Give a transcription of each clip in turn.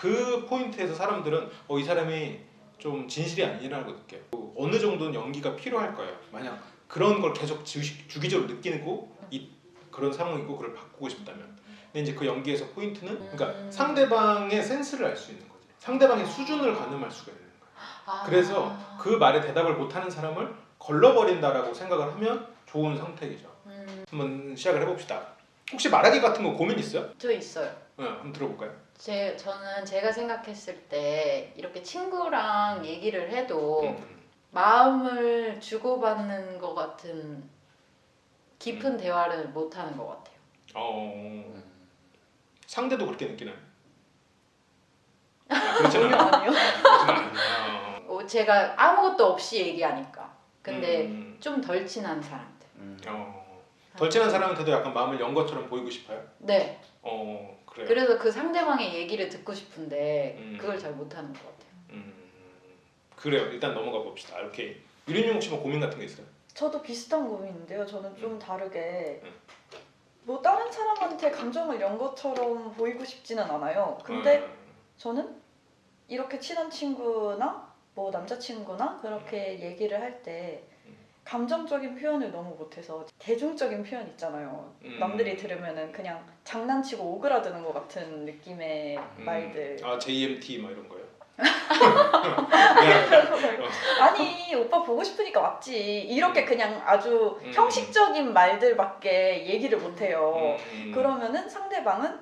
그 포인트에서 사람들은 어, 이 사람이 좀 진실이 아니라고 느껴요. 어느 정도는 연기가 필요할 거예요. 만약 그런 걸 계속 주, 주기적으로 느끼고 이 그런 상황이고 그걸 바꾸고 싶다면. 근데 이제 그 연기에서 포인트는 그러니까 음. 상대방의 센스를 알 수 있는 거지. 상대방의 수준을 가늠할 수가 있는 거야. 아. 그래서 그 말에 대답을 못하는 사람을 걸러버린다라고 생각을 하면 좋은 선택이죠. 음, 한번 시작을 해봅시다. 혹시 말하기 같은 거 고민 있어요? 저 있어요. 네, 한번 들어볼까요? 제 저는 제가 생각했을 때 이렇게 친구랑 얘기를 해도 음. 마음을 주고받는 것 같은 깊은 음. 대화를 못 하는 것 같아요. 어, 상대도 그렇게 느끼나요? 아, 그렇진 않아요. 그렇진 않아요. 어, 제가 아무것도 없이 얘기하니까. 근데 음, 좀덜 친한 사람들. 음. 어, 덜 친한 사람한테도 약간 마음을 연 것처럼 보이고 싶어요? 네. 어, 그래요. 그래서 그 상대방의 얘기를 듣고 싶은데 음. 그걸 잘 못하는 것 같아요. 음, 그래요. 일단 넘어가 봅시다. 오케이. 유린용 혹시 뭐 고민 같은 거 있어요? 저도 비슷한 고민인데요. 저는 좀 다르게 음. 뭐 다른 사람한테 감정을 연 것처럼 보이고 싶지는 않아요. 근데 음, 저는 이렇게 친한 친구나 뭐 남자친구나 그렇게 얘기를 할때 음. 감정적인 표현을 너무 못해서 대중적인 표현 있잖아요. 음. 남들이 들으면은 그냥 장난치고 오그라드는 것 같은 느낌의 음. 말들. 아 JMT 막 이런 거요? 아니 오빠 보고 싶으니까 왔지. 이렇게 그냥 아주 음. 형식적인 말들밖에 얘기를 못해요. 음, 그러면은 상대방은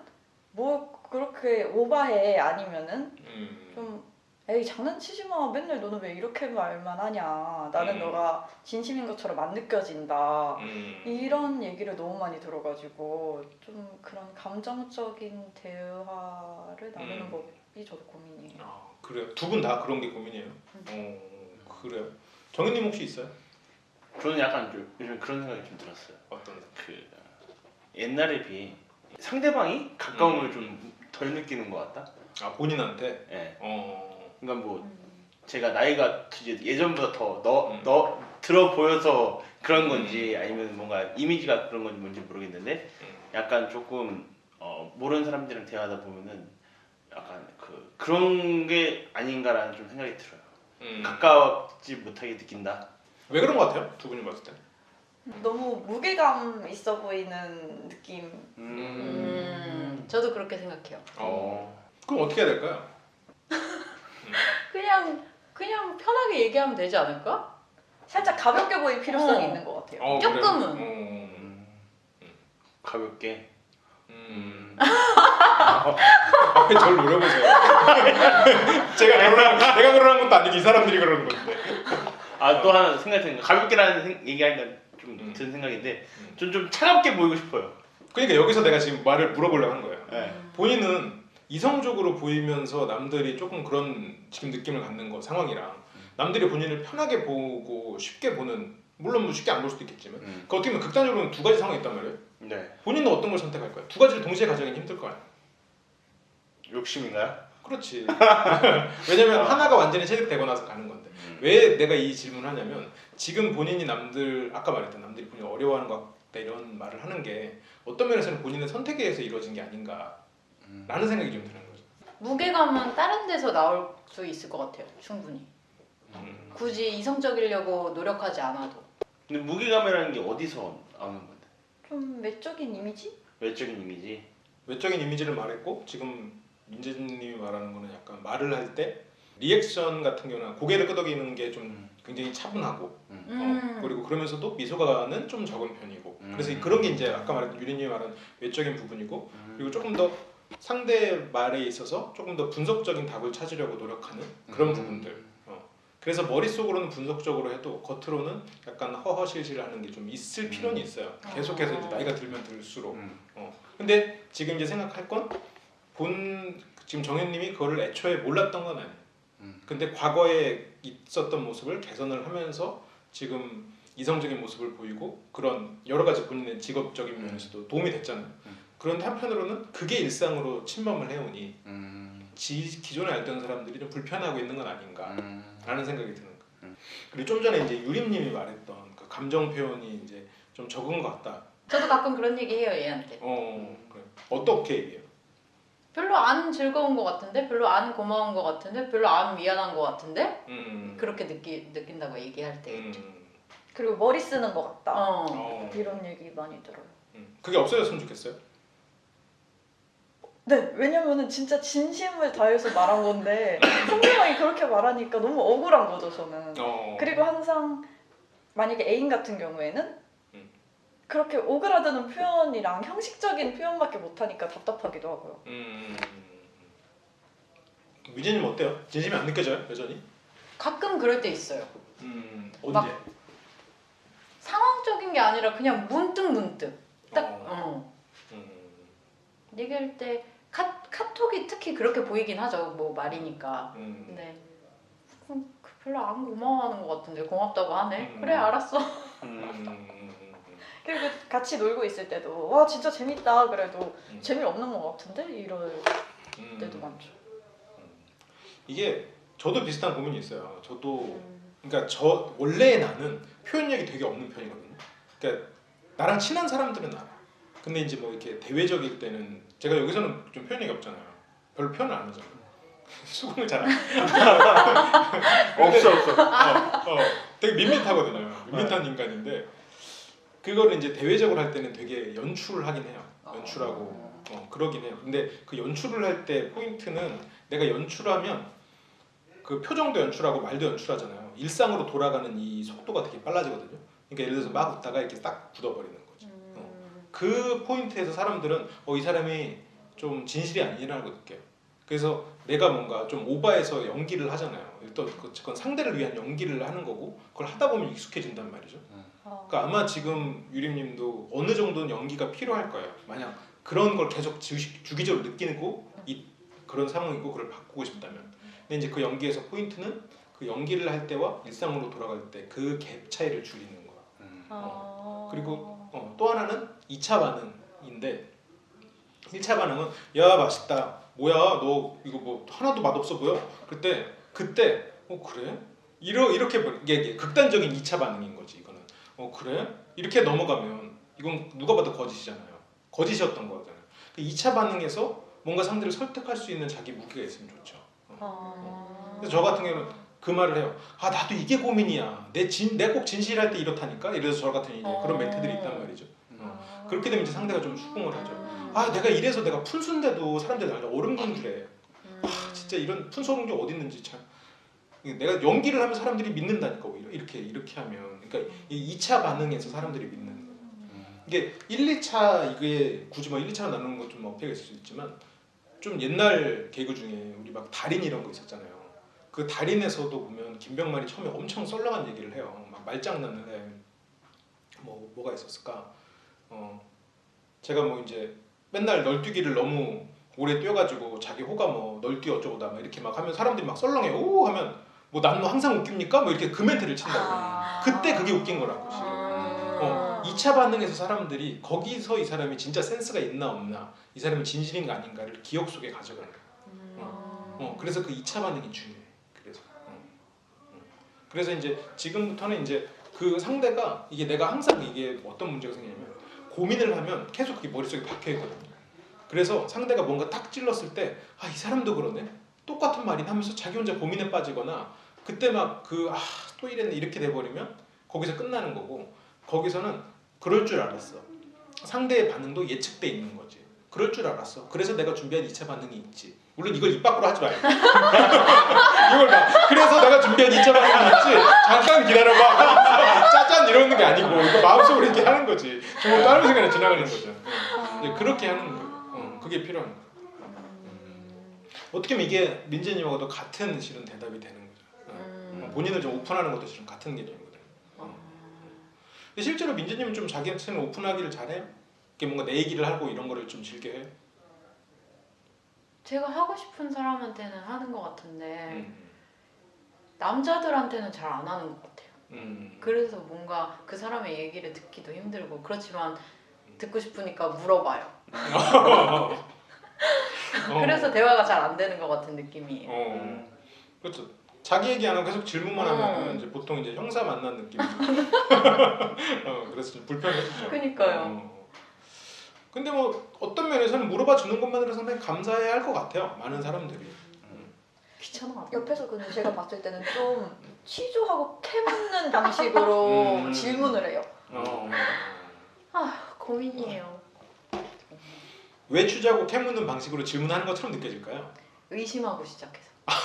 뭐 그렇게 오바해 아니면은 음, 좀 에이 장난치지 마 맨날 너는 왜 이렇게 말만 하냐 나는 음. 너가 진심인 것처럼 안 느껴진다 음. 이런 얘기를 너무 많이 들어가지고 좀 그런 감정적인 대화를 나누는 음. 법이 저도 고민이에요 아 그래요. 두 분 다 그런 게 고민이에요. 어 그래요. 정현님 혹시 있어요? 저는 약간 좀 요즘 그런 생각이 좀 들었어요. 어떤? 그 옛날에 비해 상대방이 가까움을 좀 덜 느끼는 것 같다. 아 본인한테. 예. 어. 그러니까 뭐 음. 제가 나이가 이제 예전보다 더너 음. 너 들어 보여서 그런 건지 아니면 뭔가 이미지가 그런 건지 뭔지 모르겠는데 음. 약간 조금 어, 모르는 사람들이랑 대화하다 보면은 약간 그 그런 게 아닌가라는 좀 생각이 들어요. 음. 가까워지 못하게 느낀다. 왜 그런 것 같아요? 두 분이 봤을 때. 너무 무게감 있어 보이는 느낌 음, 저도 그렇게 생각해요. 어. 그럼 어떻게 해야 될까요? 그냥 그냥 편하게 얘기하면 되지 않을까? 살짝 가볍게 보일 필요성이 어. 있는 것 같아요 어, 조금은. 어. 음. 가볍게. 음. 음. 앞에 절 노려보세요. 제가 그러는 내가 그러는 것도 아니고 이 사람들이 그러는 건데. 아 또 하나 생각이 드는 거 가볍게라는 생- 얘기하니까 좀 음. 드는 생각인데 음. 좀좀 차갑게 보이고 싶어요. 그러니까 여기서 내가 지금 말을 물어보려고 한 거예요. 네. 본인은 이성적으로 보이면서 남들이 조금 그런 지금 느낌을 갖는 거 상황이랑 남들이 본인을 편하게 보고 쉽게 보는 물론 뭐 쉽게 안 볼 수도 있겠지만 음. 그 어떻게 보면 극단적으로는 두 가지 상황이 있단 말이에요. 네. 본인은 어떤 걸 선택할 거야? 두 가지를 동시에 가져가기 힘들 거 아니야. 욕심인가요? 그렇지. 왜냐면 아. 하나가 완전히 체득되고 나서 가는 건데 음. 왜 내가 이 질문을 하냐면 지금 본인이 남들 아까 말했던 남들이 본인 이 어려워하는 것 같다 이런 말을 하는 게 어떤 면에서는 본인의 선택에 의해서 이루어진 게 아닌가 라는 음. 생각이 좀 드는 거죠. 무게감은 다른 데서 나올 수 있을 것 같아요. 충분히. 음. 굳이 이성적이려고 노력하지 않아도. 근데 무게감이라는 게 어디서 나오는 건데? 좀 외적인 이미지? 외적인 이미지. 외적인 이미지를 말했고 지금 민재님이 말하는 거는 약간 말을 할 때 리액션 같은 경우는 고개를 끄덕이는 게 좀 굉장히 차분하고 음. 음. 어, 그리고 그러면서도 미소가는 좀 적은 편이고 음. 그래서 그런 게 이제 아까 말했던 유리님이 말한 외적인 부분이고 음. 그리고 조금 더 상대 말에 있어서 조금 더 분석적인 답을 찾으려고 노력하는 그런 음. 부분들 어. 그래서 머릿속으로는 분석적으로 해도 겉으로는 약간 허허실실 하는 게 좀 있을 필요는 있어요 계속해서 이제 나이가 들면 들수록 음. 근데 지금 이제 생각할 건 본 지금 정현님이 그거를 애초에 몰랐던 건 아니에요. 음. 근데 과거에 있었던 모습을 개선을 하면서 지금 이성적인 모습을 보이고 그런 여러 가지 본인의 직업적인 면에서도 도움이 됐잖아요. 음. 그런데 한편으로는 그게 일상으로 침범을 해오니 음. 지, 기존에 알던 사람들이 좀 불편하고 있는 건 아닌가라는 음. 생각이 드는 거예요. 음. 그리고 좀 전에 이제 유림님이 말했던 그 감정 표현이 이제 좀 적은 것 같다. 저도 가끔 그런 얘기 해요 얘한테. 어, 그래. 어떻게 얘기해요? 별로 안 즐거운 것 같은데 별로 안 고마운 것 같은데 별로 안 미안한 것 같은데 음. 그렇게 느끼 느낀다고 얘기할 때 있죠. 음. 그리고 머리 쓰는 것 같다. 어. 어. 이런 얘기 많이 들어요. 음. 그게 없어졌으면 좋겠어요. 네, 왜냐면은 진짜 진심을 다해서 말한 건데 상대방이 그렇게 말하니까 너무 억울한 거죠 저는. 어. 그리고 항상 만약에 애인 같은 경우에는 음. 그렇게 오그라드는 표현이랑 형식적인 표현밖에 못하니까 답답하기도 하고요. 음. 미진님 어때요? 진심이 안 느껴져요 여전히? 가끔 그럴 때 있어요. 음. 언제? 막- 상황적인 게 아니라 그냥 문득 문득 딱 어. 어. 음. 얘기할 때 카, 카톡이 특히 그렇게 보이긴 하죠. 뭐 말이니까. 음. 근데 음, 그 별로 안 고마워하는 것 같은데 고맙다고 하네. 음. 그래 알았어. 음. 음. 그리고 같이 놀고 있을 때도 와 진짜 재밌다 그래도 음. 재미없는 것 같은데 이럴 음. 때도 많죠. 이게 저도 비슷한 고민이 있어요. 저도 음. 그러니까 저 원래 나는 표현력이 되게 없는 편이거든요. 그러니까 나랑 친한 사람들은 알아. 근데 이제 뭐 이렇게 대외적일 때는 제가 여기서는 좀 표현력이 없잖아요. 별로 표현을 안 하잖아요. 수긍을 잘 안. 없어 없어. 어, 어, 되게 밋밋하거든요. 밋밋한 인간인데 그거를 이제 대외적으로 할 때는 되게 연출을 하긴 해요. 연출하고 어, 그러긴 해요. 근데 그 연출을 할 때 포인트는 내가 연출하면 그 표정도 연출하고 말도 연출하잖아요. 일상으로 돌아가는 이 속도가 되게 빨라지거든요. 그러니까 예를 들어서 막 웃다가 이렇게 딱 굳어버리는. 그 포인트에서 사람들은 어, 이 사람이 좀 진실이 아니라고 느껴요. 그래서 내가 뭔가 좀 오바해서 연기를 하잖아요. 또 그건 상대를 위한 연기를 하는 거고 그걸 하다 보면 익숙해진단 말이죠. 아, 그러니까 아마 지금 유림님도 어느 정도는 연기가 필요할 거예요. 만약 그런 걸 계속 주기- 주기적으로 느끼고 이 그런 상황이고 그걸 바꾸고 싶다면. 근데 이제 그 연기에서 포인트는 그 연기를 할 때와 일상으로 돌아갈 때 그 갭 차이를 줄이는 거야. 음. 아. 그리고 어, 또 하나는 2차 반응인데 1차 반응은 야 맛있다 뭐야 너 이거 뭐 하나도 맛없어 보여 그때 그때 어 그래 이러 이렇게 이게, 이게 극단적인 2차 반응인 거지 이거는 어 그래 이렇게 넘어가면 이건 누가 봐도 거짓이잖아요 거짓이었던 거잖아요 그 2차 반응에서 뭔가 상대를 설득할 수 있는 자기 무기가 있으면 좋죠 아. 그래서 저 같은 경우는 그 말을 해요. 아 나도 이게 고민이야. 내 진 내 꼭 진실할 때 이렇다니까. 이래서 저 같은 이제 그런 어. 멘트들이 있단 말이죠. 어. 아. 그렇게 되면 이제 상대가 좀 수긍을 하죠. 음. 아 내가 이래서 내가 푼수인데도 사람들이 나를 얼음공주래. 음. 아 진짜 이런 푼소공주 어디 있는지 참. 내가 연기를 하면 사람들이 믿는다니까 오히려 이렇게 이렇게 하면. 그러니까 이 2차 반응에서 사람들이 믿는 거예요. 음. 이게 1, 2차 이게 굳이 뭐 1, 2차 나누는 것좀 어폐가 있을 수 있지만 좀 옛날 개그 중에 우리 막 달인 이런 거 있었잖아요. 그 달인에서도 보면 김병만이 처음에 엄청 썰렁한 얘기를 해요. 막 말장난을 해. 뭐 뭐가 있었을까? 어 제가 뭐 이제 맨날 널뛰기를 너무 오래 뛰어가지고 자기 호가 뭐 널뛰 어쩌고다 막 이렇게 막 하면 사람들이 막 썰렁해. 오 하면 뭐 나는 뭐 항상 웃깁니까? 뭐 이렇게 그 멘트를 친다고. 아. 그때 그게 웃긴 거라고 지금. 음. 어, 2차 반응에서 사람들이 거기서 이 사람이 진짜 센스가 있나 없나 이 사람이 진실인가 아닌가를 기억 속에 가져가는 거야. 음. 어, 그래서 그 2차 반응이 중요해. 그래서 어. 어. 그래서 이제 지금부터는 이제 그 상대가 이게 내가 항상 이게 어떤 문제가 생기냐면 고민을 하면 계속 그게 머릿속에 박혀 있거든요. 그래서 상대가 뭔가 딱 찔렀을 때 아 이 사람도 그러네. 똑같은 말이나 하면서 자기 혼자 고민에 빠지거나 그때 막 그 아 또 이랬네 이렇게 돼버리면 거기서 끝나는 거고 거기서는 그럴 줄 알았어. 상대의 반응도 예측돼 있는 거지. 그럴 줄 알았어. 그래서 내가 준비한 2차 반응이 있지. 물론 이걸 입 밖으로 하지 말고. 이걸 봐 그래서 내가 준비한 2차 반응이 있지. 잠깐 기다려봐 이러는 게 아니고 이거 마음속으로 이렇게 하는 거지 정말 짧은 시간에 지나가는 거죠 이제 그렇게 하는 거예요 어, 그게 필요한 거예요 어떻게 보면 이게 민재님하고도 같은 실은 대답이 되는 거죠 어. 음. 본인을 좀 오픈하는 것도 실은 같은 개념이거든요 근데 실제로 민재님은 좀 자기한테는 오픈하기를 잘해요? 이게 뭔가 내 얘기를 하고 이런 거를 좀 즐겨해요? 제가 하고 싶은 사람한테는 하는 것 같은데 음. 남자들한테는 잘 안 하는 것 같아요. 음. 그래서 뭔가 그 사람의 얘기를 듣기도 힘들고 그렇지만 듣고 싶으니까 물어봐요. 어. 그래서 대화가 잘 안 되는 것 같은 느낌이에요. 어. 그렇죠. 자기 얘기 안 하고 계속 질문만 어. 하면 이제 보통 이제 형사 만난 느낌. 어, 그래서 좀 불편해지죠. 그니까요. 어. 근데 뭐 어떤 면에서는 물어봐 주는 것만으로 상당히 감사해야 할 것 같아요. 많은 사람들이. 귀찮아. 옆에서 근데 제가 봤을 때는 좀 취조하고 캐묻는 방식으로 음. 질문을 해요. 어. 아 고민이에요. 왜 취재하고 캐묻는 방식으로 질문하는 것처럼 느껴질까요? 의심하고 시작해서. 아니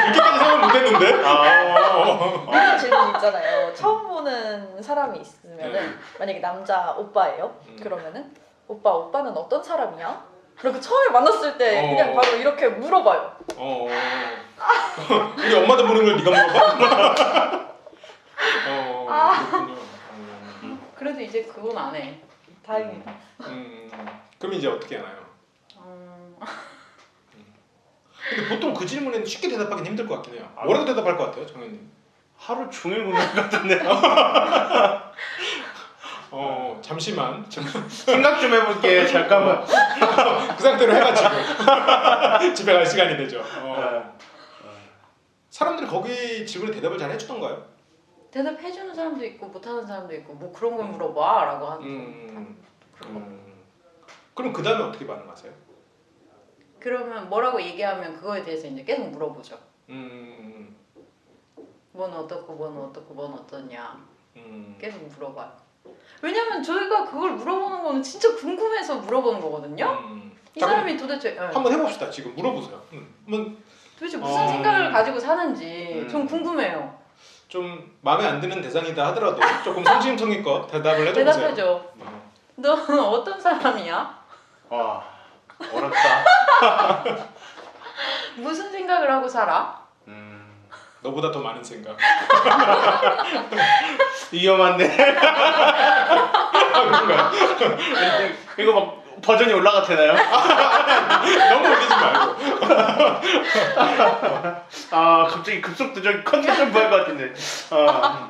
그렇게까지 생각 못했는데. 아, 이런 질문 있잖아요. 처음 보는 사람이 있으면은 네. 만약에 남자 오빠예요. 음. 그러면은 오빠 오빠는 어떤 사람이야? 그리고 처음에 만났을 때 어. 그냥 바로 이렇게 물어봐요. 어. 우리 엄마도 모르는 걸 네가 물어봐. 어. 아. 그렇군요. 어. 그래도 이제 그건 안 해. 다행이다. 음. 그럼 이제 어떻게 하나요? 음, 근데 보통 그 질문에는 쉽게 대답하기는 힘들 것 같긴 해요. 뭐라고 대답할 것 같아요, 정현님? 하루 종일 보는 것 같은데요. 어, 잠시만. 생각 좀 해볼게. 잠깐만. 그 상태로 해가지고 집에 갈 시간이 되죠. 어. 어. 사람들이 거기 질문에 대답을 잘 해주던가요? 대답해주는 사람도 있고 못하는 사람도 있고 뭐 그런 걸 물어봐라고 하는. 음. 그런 거. 음. 그럼 그 다음에 어떻게 반응하세요? 그러면 뭐라고 얘기하면 그거에 대해서 이제 계속 물어보죠. 음. 뭔 어떻고 뭔 어떻고 뭔 어떠냐 음. 계속 물어봐요. 왜냐면 저희가 그걸 물어보는 거는 진짜 궁금해서 물어보는 거거든요. 음. 이 자, 사람이 도대체 예, 한번 해봅시다. 지금 물어보세요. 음. 한번 도대체 무슨 어. 생각을 가지고 사는지 음. 좀 궁금해요. 좀 마음에 안 드는 대상이다 하더라도 조금 성심성의껏 대답을 해줘보세요. 대답해줘. 어. 너는 어떤 사람이야? 와 어렵다. 무슨 생각을 하고 살아? 음, 너보다 더 많은 생각. 위험한데. 아? 이거 막 버전이 올라가 되나요? 너무 올리지 말고. 아 갑자기 급속도 저기 컨디션 부할 것 같은데. 아.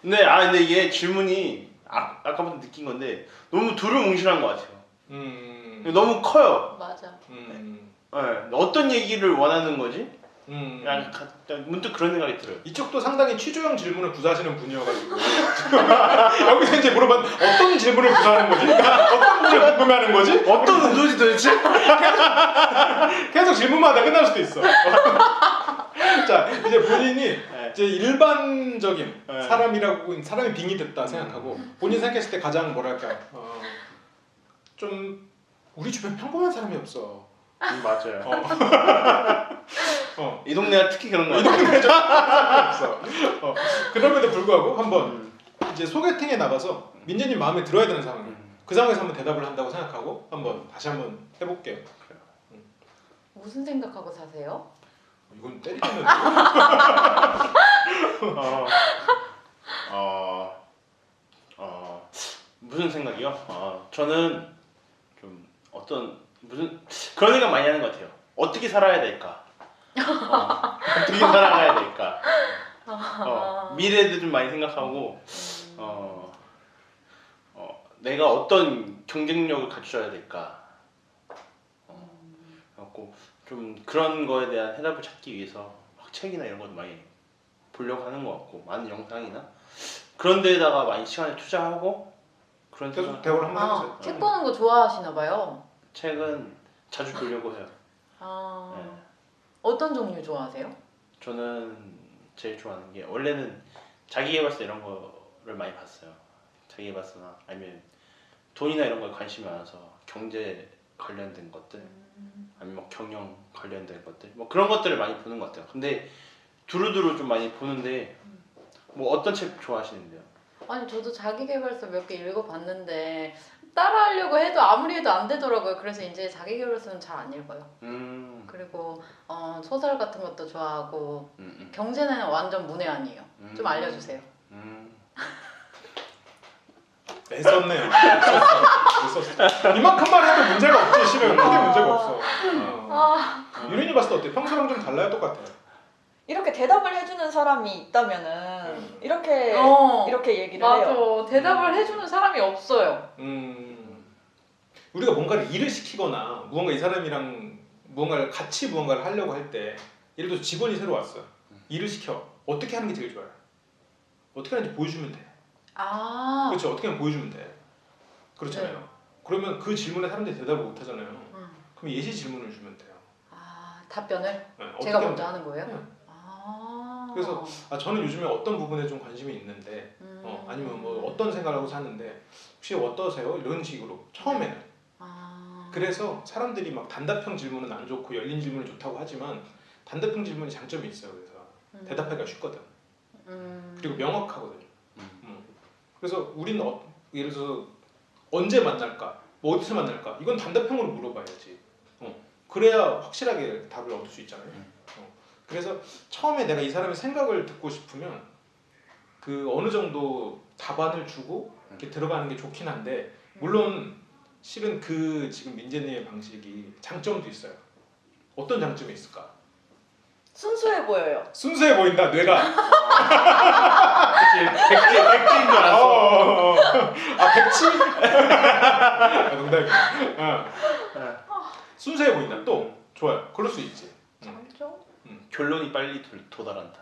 네, 아 근데 이게 질문이 아, 아까부터 느낀 건데 너무 두루뭉실한 것 같아요. 음. 너무 커요. 맞아. 음. 네, 어떤 얘기를 원하는 거지? 음. 가- 그냥 문득 그런 생각이 들어요. 이쪽도 상당히 취조형 질문을 구사하시는 분이어가지고 여기서 이제 물어본 어떤 질문을 구사하는 거지? 어떤 분을 궁금해하는 거지? 어떤 의도지 도대체? 계속 질문마다 끝날 수도 있어. 자 이제 본인이 네. 이제 일반적인 네. 사람이라고 사람이 빙의됐다 생각하고 본인 생각했을 때 가장 뭐랄까 어, 좀 우리 주변 평범한 사람이 없어. 음, 맞아요. 어. 어. 이 동네가 특히 그런 거이 같아요. 동네 좀 없어. 어. 그럼에도 불구하고 한번 음. 이제 소개팅에 나가서 민재님 마음에 들어야 되는 상황이에요. 음. 그 상황에서 한번 대답을 한다고 생각하고 한번 다시 한번 해볼게요. 무슨 생각하고 사세요? 이건 때리면 어, 어, 어, 무슨 생각이요? 어, 저는 좀 어떤 무슨 그런 생각 많이 하는 것 같아요. 어떻게 살아야 될까? 어, 어떻게 살아가야 될까? 어, 미래도 좀 많이 생각하고 어, 어, 내가 어떤 경쟁력을 갖춰야 될까? 어, 그래갖고 좀 그런 거에 대한 해답을 찾기 위해서 막 책이나 이런 것도 많이 보려고 하는 것 같고 많은 영상이나 그런 데에다가 많이 시간을 투자하고 그런 계속 대화를 한번 해보세요. 아, 책 보는 거 좋아하시나 봐요. 책은 자주 보려고 해요. 아, 네. 어떤 종류 좋아하세요? 저는 제일 좋아하는 게 원래는 자기계발서 이런 거를 많이 봤어요. 자기계발서나 아니면 돈이나 이런 거에 관심이 많아서 경제 관련된 것들 아니면 뭐 경영 관련된 것들 뭐 그런 것들을 많이 보는 것 같아요. 근데 두루두루 좀 많이 보는데 뭐 어떤 책 좋아하시는데요? 아니 저도 자기계발서 몇 개 읽어봤는데 따라하려고 해도 아무리 해도 안 되더라고요. 그래서 이제 자기계발서는 잘 안 읽어요. 음, 그리고 어, 소설 같은 것도 좋아하고 음, 음, 경제는 완전 문외한이에요. 음. 좀 알려주세요. 음. 애썼네요. 애썼어. 이만큼만 해도 문제가 없지 실은 크게 문제가 없어. 어. 아, 유린이 봤을 때 어때? 평소랑 좀 달라요? 똑같아요? 이렇게 대답을 해주는 사람이 있다면은 이렇게 어, 이렇게 얘기를 해요. 맞아. 대답을 해주는 사람이 없어요. 음, 우리가 뭔가를 일을 시키거나 무언가 이 사람이랑 무언가를 같이 무언가를 하려고 할 때 예를 들어서 직원이 새로 왔어. 일을 시켜. 어떻게 하는 게 제일 좋아요? 어떻게 하는지 보여주면 돼. 아, 그렇죠. 어떻게 하면 보여주면 돼. 그렇잖아요. 네. 그러면 그 질문에 사람들이 대답을 못 하잖아요. 음. 그럼 예시 질문을 주면 돼요. 아 답변을 네, 제가 어떻게 먼저 하면 하는 거예요? 네. 아. 그래서 아 저는 요즘에 어떤 부분에 좀 관심이 있는데 음. 어, 아니면 뭐 어떤 생각을 하고 사는데 혹시 어떠세요? 이런 식으로 처음에는 아. 그래서 사람들이 막 단답형 질문은 안 좋고 열린 질문이 좋다고 하지만 단답형 질문이 장점이 있어요. 그래서 음. 대답하기가 쉽거든. 음. 그리고 명확하거든요. 음. 음. 그래서 우리는 어, 예를 들어서 언제 만날까, 뭐 어디서 만날까 이건 단답형으로 물어봐야지. 어. 그래야 확실하게 답을 얻을 수 있잖아요. 음. 어. 그래서 처음에 내가 이 사람의 생각을 듣고 싶으면 그 어느 정도 답안을 주고 이렇게 들어가는 게 좋긴 한데 물론 실은 그 지금 민재님의 방식이 장점도 있어요. 어떤 장점이 있을까? 순수해 보여요. 순수해 보인다 뇌가. 그치 백지 백지인 줄 알았어. 어, 어, 어. 아 백치? 아, 농담이야. 어. 네. 순수해 보인다. 또 좋아요. 그럴 수 있지. 장점? 결론이 빨리 도, 도달한다.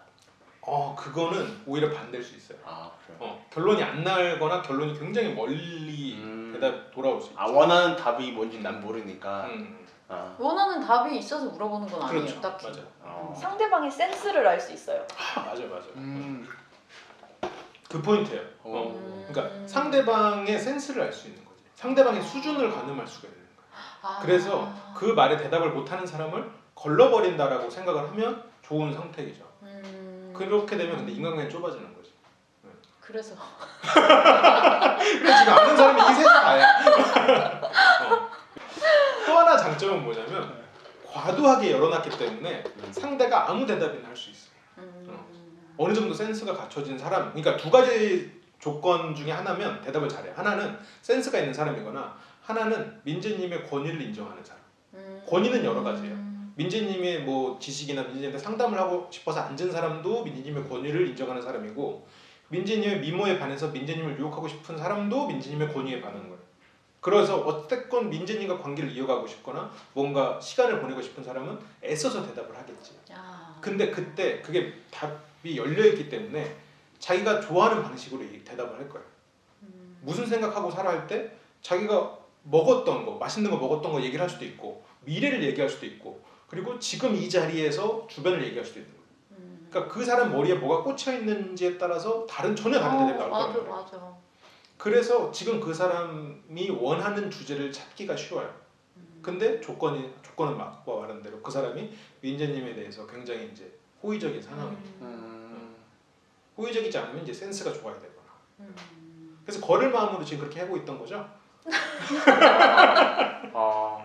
어 그거는 오히려 반대일 수 있어요. 아 그래. 어 결론이 안 나거나 결론이 굉장히 멀리 음. 대답 돌아올 수 있지. 아 원하는 답이 뭔지 난 모르니까. 음, 아. 원하는 답이 있어서 물어보는 건 아니에요. 그렇죠. 딱히. 맞아. 어. 상대방의 센스를 알 수 있어요. 아, 맞아 맞아. 음. 그 포인트예요. 어. 어. 음. 그러니까 상대방의 센스를 알 수 있는 거지. 상대방의 수준을 가늠할 수가 있는 거야. 아. 그래서 그 말에 대답을 못하는 사람을 걸러버린다라고 생각을 하면 좋은 선택이죠. 음. 그렇게 되면 근데 인간관계 좁아지는 거지. 그래서 그래 지금 아는 사람이 이 셋이 다야. 어. 또 하나 장점은 뭐냐면 과도하게 열어놨기 때문에 상대가 아무 대답이나 할 수 있어. 음. 어 느 정도 센스가 갖춰진 사람. 그러니까 두 가지 조건 중에 하나면 대답을 잘해. 하나는 센스가 있는 사람이거나 하나는 민재님의 권위를 인정하는 사람. 음. 권위는 여러 가지예요. 음. 민재님의 뭐 지식이나 민재님한테 상담을 하고 싶어서 앉은 사람도 민재님의 권위를 인정하는 사람이고 민재님의 미모에 반해서 민재님을 유혹하고 싶은 사람도 민재님의 권위에 반하는 거예요. 그래서 어쨌건 민재님과 관계를 이어가고 싶거나 뭔가 시간을 보내고 싶은 사람은 애써서 대답을 하겠지. 야. 근데 그때 그게 답이 열려있기 때문에 자기가 좋아하는 방식으로 이 대답을 할 거예요. 음. 무슨 생각하고 살아 할 때 자기가 먹었던 거, 맛있는 거 먹었던 거 얘기를 할 수도 있고 미래를 얘기할 수도 있고 그리고 지금 이 자리에서 주변을 얘기할 수도 있는 거예요. 음. 그러니까 그 사람 머리에 뭐가 꽂혀 있는지에 따라서 다른 전혀 다른 대답이 나올 어, 맞아 거예요. 맞아. 그래서 지금 그 사람이 원하는 주제를 찾기가 쉬워요. 음. 근데 조건이 조건은 맞고 말한 대로 그 사람이 민재님에 대해서 굉장히 이제 호의적인 상황이 음. 음. 호의적이지 않으면 이제 센스가 좋아야 되거나. 음. 그래서 거를 마음으로 지금 그렇게 하고 있던 거죠. 아.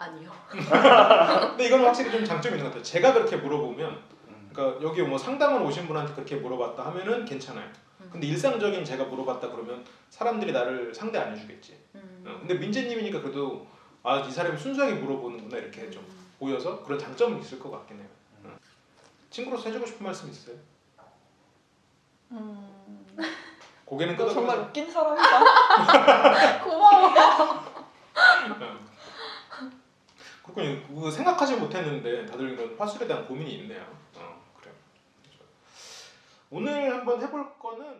아니요. 근데 이건 확실히 좀 장점이 있는 것 같아요. 제가 그렇게 물어보면, 음. 그러니까 여기 뭐 상담을 오신 분한테 그렇게 물어봤다 하면은 괜찮아요. 음. 근데 일상적인 제가 물어봤다 그러면 사람들이 나를 상대 안 해주겠지. 음. 어, 근데 민재님이니까 그래도 아 이 사람이 순수하게 물어보는구나 이렇게 좀 음. 보여서 그런 장점은 있을 것 같긴 해요. 어. 친구로서 해주고 싶은 말씀 있어요? 음, 고개는 너 정말 웃긴 사람이다. 고마워. 그거 생각하지 못했는데 다들 이런 화술에 대한 고민이 있네요. 어, 그래요. 오늘 한번 해볼 거는